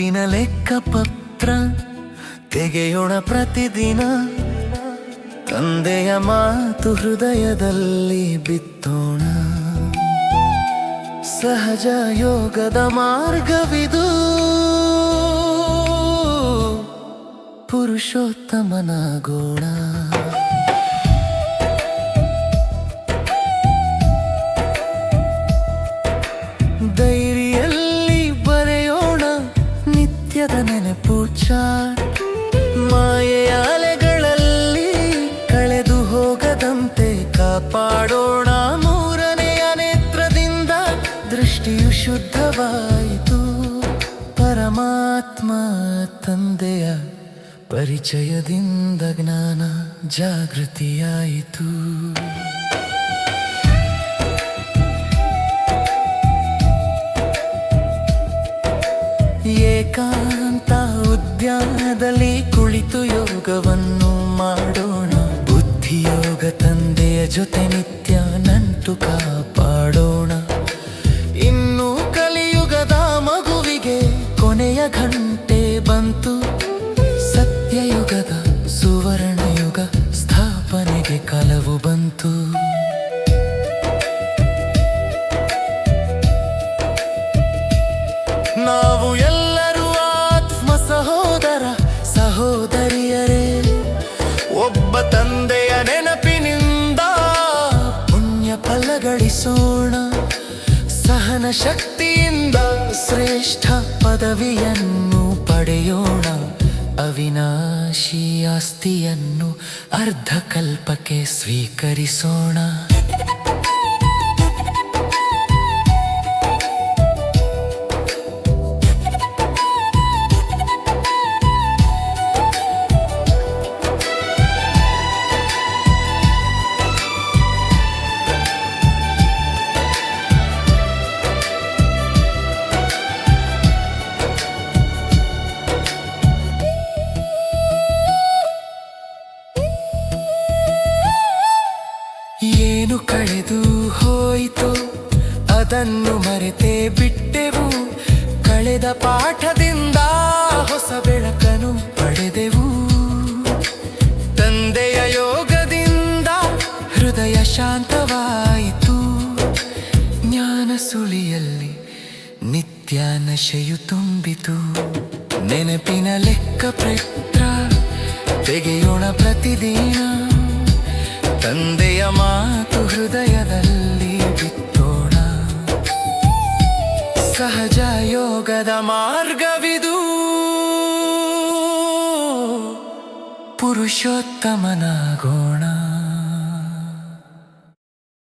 ಲೆಕ್ಕ ಪತ್ರ ತೆಗೆಯೋಣ ಪ್ರತಿದಿನ. ತಂದೆಯ ಮಾತು ಹೃದಯದಲ್ಲಿ ಬಿತ್ತೋಣ. ಸಹಜ ಯೋಗದ ಮಾರ್ಗವಿದು. ಪುರುಷೋತ್ತಮನಾಗೋಣ. ಡೈರಿಯಲ್ಲಿ ಅಲೆಗಳಲ್ಲಿ ಕಳೆದು ಹೋಗದಂತೆ ಕಾಪಾಡೋಣ. ಮೂರನೆಯ ನೇತ್ರದಿಂದ ದೃಷ್ಟಿಯು ಶುದ್ಧವಾಯಿತು. ಪರಮಾತ್ಮ ತಂದೆಯ ಪರಿಚಯದಿಂದ ಜ್ಞಾನ ಜಾಗೃತಿಯಾಯಿತು. ಉದ್ಯಾನದಲ್ಲಿ ಕುಳಿತು ಯೋಗವನ್ನು ಮಾಡೋಣ. ಬುದ್ಧಿಯೋಗ ತಂದೆಯ ಜೊತೆ ನಿತ್ಯ ನಂಟು ಕಾಪಾಡೋಣ. ಇನ್ನು ಕಲಿಯುಗದ ಮಗುವಿಗೆ ಕೊನೆಯ ಘಂಟೆ ಬಂತು. ಸತ್ಯಯುಗದ ಸುವರ್ಣ ಯುಗ ಸ್ಥಾಪನೆಗೆ ಕಲವು ಬಂತು. ನಾವು ಸಹನ ಶಕ್ತಿಯಿಂದ ಶ್ರೇಷ್ಠ ಪದವಿಯನ್ನು ಪಡೆಯೋಣ. ಅವಿನಾಶಿ ಆಸ್ತಿಯನ್ನು ಅರ್ಧಕಲ್ಪಕ್ಕೆ ಸ್ವೀಕರಿಸೋಣ. ಏನು ಕಳೆದು ಹೋಯಿತು ಅದನ್ನು ಮರೆತೇ ಬಿಟ್ಟೆವು. ಕಳೆದ ಪಾಠದಿಂದ ಹೊಸ ಬೆಳಕನು ಪಡೆದೆವು. ತಂದೆಯ ಯೋಗದಿಂದ ಹೃದಯ ಶಾಂತವಾಯಿತು. ಜ್ಞಾನ ಸುಳಿಯಲ್ಲಿ ನಿತ್ಯ ನಶೆಯು ತುಂಬಿತು. ನೆನಪಿನ ಲೆಕ್ಕ ತೆಗೆಯೋಣ ಪ್ರತಿದಿನ. ತಂದೆಯ ಮಾತು ಹೃದಯದಲ್ಲಿ ಬಿತ್ತೋಣ. ಸಹಜ ಯೋಗದ ಮಾರ್ಗವಿದು. ಪುರುಷೋತ್ತಮನಾಗೋಣ.